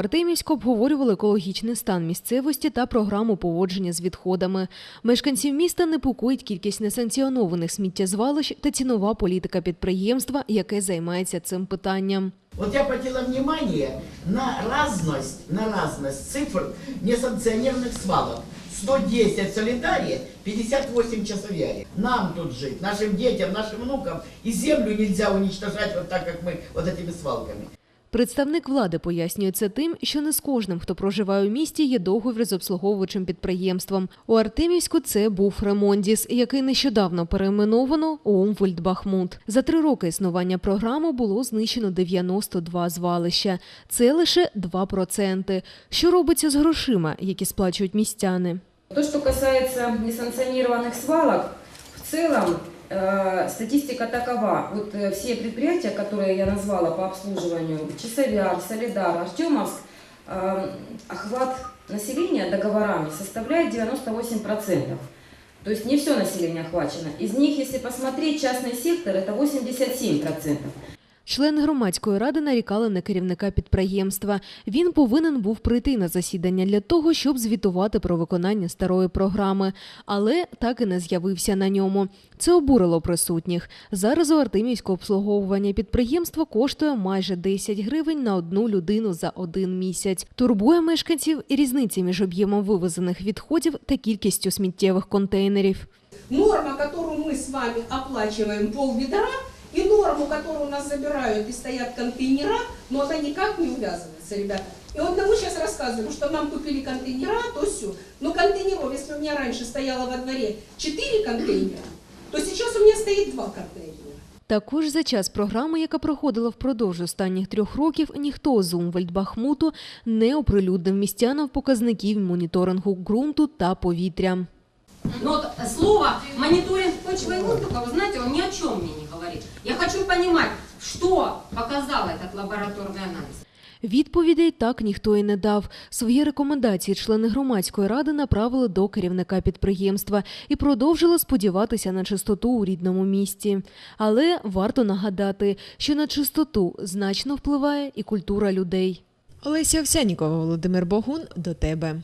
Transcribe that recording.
Артемівську обговорювали екологічний стан місцевості та програму поводження з відходами. Мешканців міста непокоїть кількість несанкціонованих сміттєзвалищ та цінова політика підприємства, яке займається цим питанням. Вот я обратила внимание на разность, на разность цифр несанкционированных свалок. 110 в Солидаре, 58 в Часовяре. Нам тут жить, нашим детям, нашим внукам. И землю нельзя уничтожать вот так, как мы, вот этими свалками. Представник влади пояснює це тим, що не з кожним, хто проживає у місті, є договір з обслуговуючим підприємством. У Артемівську це був Ремондіс, який нещодавно перейменовано у Умвольд-Бахмут. За три роки існування програми було знищено 92 звалища. Це лише 2%. Що робиться з грошима, які сплачують містяни? То, что касается несанкционированных свалок, в целом э, статистика такова. Вот э, все предприятия, которые я назвала по обслуживанию, Часовяр, Солидар, Артемовск, э, охват населения договорами составляет 98%. То есть не все население охвачено. Из них, если посмотреть, частный сектор это 87%. Члени громадської ради нарікали на керівника підприємства. Він повинен був прийти на засідання для того, щоб звітувати про виконання старої програми, але так і не з'явився на ньому. Це обурило присутніх. Зараз у Артемівського обслуговування підприємства коштує майже 10 гривень на одну людину за один місяць. Турбує мешканців і різниця між об'ємом вивезених відходів та кількістю сміттєвих контейнерів. Норма, которую мы с вами оплачиваем пол и норму, которую у нас забирают и стоят контейнера, но она никак не увязывается, ребята. И вот мы сейчас рассказываем, что нам купили контейнера, то все. Но контейнеров, если у меня раньше стояло во дворе 4 контейнера, то сейчас у меня стоит 2 контейнера. Також за час програми, яка проходила впродовж останніх трьох років, ніхто з Умвельдбахмуту не оприлюднив містянам показників моніторингу ґрунту та повітря. Но вот слово мониторинг почвы и воздуха, вы знаете, он ни о чем мне не говорит. Я хочу понимать, что показал этот лабораторный анализ. Відповідей так ніхто і не дав. Свої рекомендації члени громадської ради направили до керівника підприємства і продовжили сподіватися на чистоту у рідному місті. Але варто нагадати, що на чистоту значно впливає і культура людей. Олеся Овсянікова, Володимир Богун. До тебе.